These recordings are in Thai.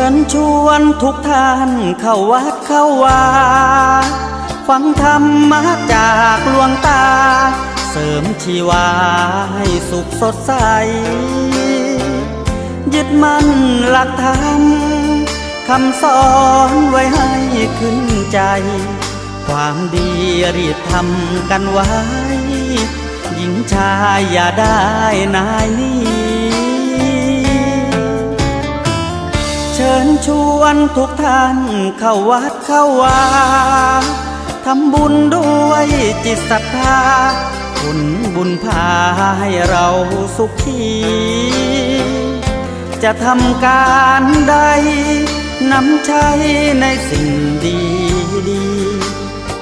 ชิญชวนทุกท่านเข้าวัดเข้าวา ฟังธรรมะจากหลวงตา เสริมชีวาให้สุขสดใส ยึดมั่นหลักธรรมคำสอนไว้ให้ขึ้นใจ ความดีรีบทำกันไว้ หญิงชายอย่าได้นายนี้ ญชวนทุกท่านเข้าวัดเข้าวาทำบุญด้วยจิตศรัทธาบุญบุญพาให้เราสุขี จะทำการใดนำใช้ในสิ่งดีดี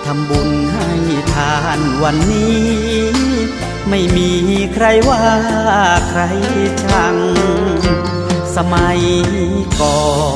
ทำบุญให้ทานวันนี้ ไม่มีใครว่าใครชัง สมัยก่อน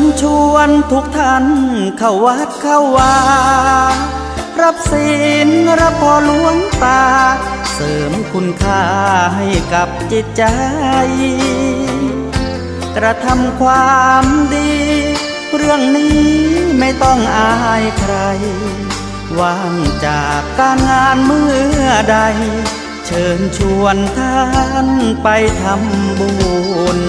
ญชวนทุกท่านเข้าวัดเข้าวา รับศีลรับพอหลวงตา เสริมคุณค่าให้กับจิตใจ กระทำความดี เรื่องนี้ไม่ต้องอายใคร ว่างจากการงานเมื่อใด เชิญชวนท่านไปทำบุญ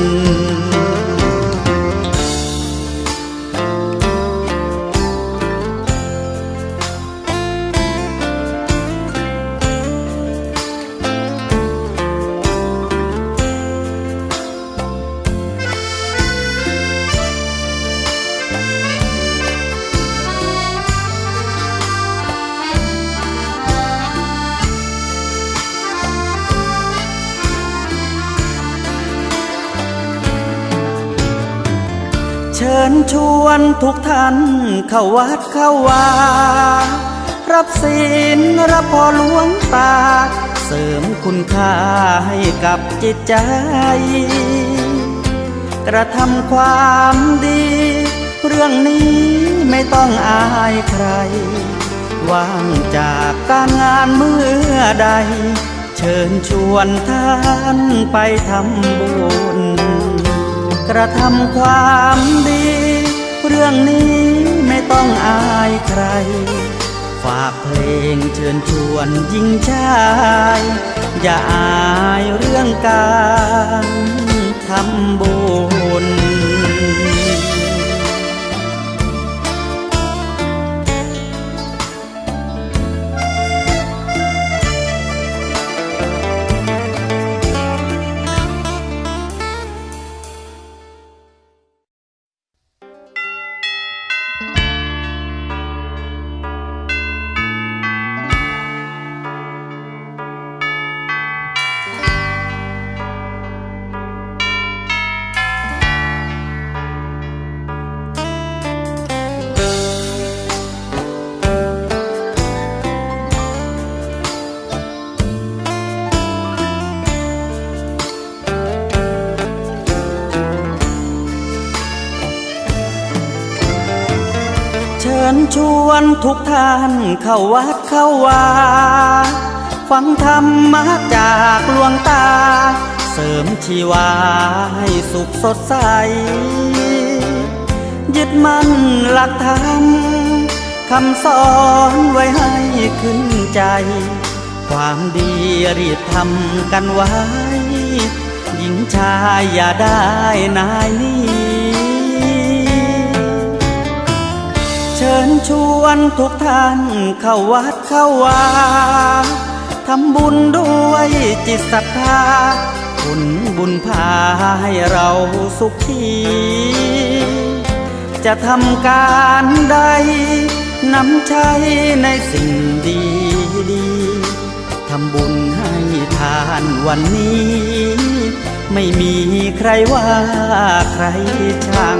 ญชวนทุกท่านเข้าวัดเข้าวา รับศีลรับพอหลวงตา เสริมคุณค่าให้กับจิตใจ กระทำความดี เรื่องนี้ไม่ต้องอายใคร ว่างจากการงานเมื่อใด เชิญชวนท่านไปทำบุญ กระทำความดี เรื่องนี้ไม่ต้องอายใคร ฝากเพลงเชิญชวนยิ่งชาย อย่าอายเรื่องการทำบุญ ชวนทุกท่านเข้าวัดเข้าวาฟังธรรมะจากหลวงตา เสริมชีวาให้สุขสดใส ยึดมั่นหลักธรรมคำสอนไว้ให้ขึ้นใจ ความดีรีบทำกันไว้ หญิงชายอย่าได้นายนี้ เชิญชวนทุกท่านเข้าวัดเข้าวาทำบุญด้วยจิตศรัทธาบุญบุญพาให้เราสุขี จะทำการใดนำใช้ในสิ่งดีดีทำบุญให้ทานวันนี้ ไม่มีใครว่าใครชัง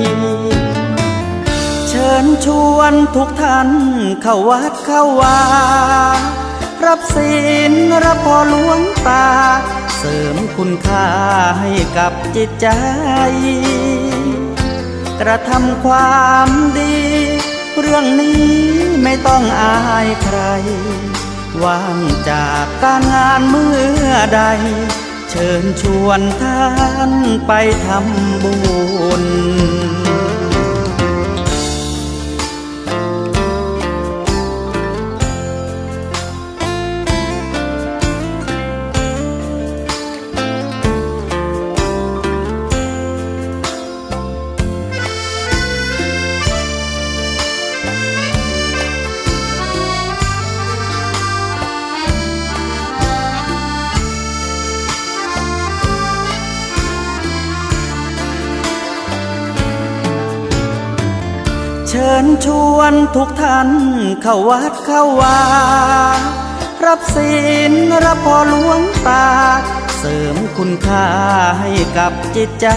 ญชวนทุกท่านเข้าวัดเข้าวา รับศีลรับพอหลวงตา เสริมคุณค่าให้กับจิตใจ กระทำความดี เรื่องนี้ไม่ต้องอายใคร ว่างจากการงานเมื่อใด เชิญชวนท่านไปทำบุญ เชิญชวนทุกท่านเข้าวัดเข้าวา รับศีลรับพอหลวงตา เสริมคุณค่าให้กับจิตใจ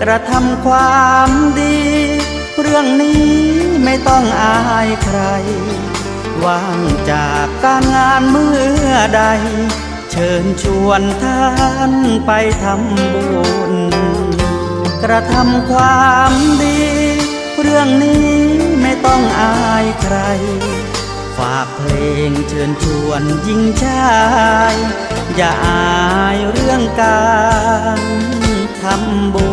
กระทำความดี เรื่องนี้ไม่ต้องอายใคร ว่างจากการงานเมื่อใด เชิญชวนท่านไปทำบุญ กระทำความดี เรื่องนี้ไม่ต้องอายใคร ฝากเพลงเชิญชวนยิ่งชาย อย่าอายเรื่องการทำบุญ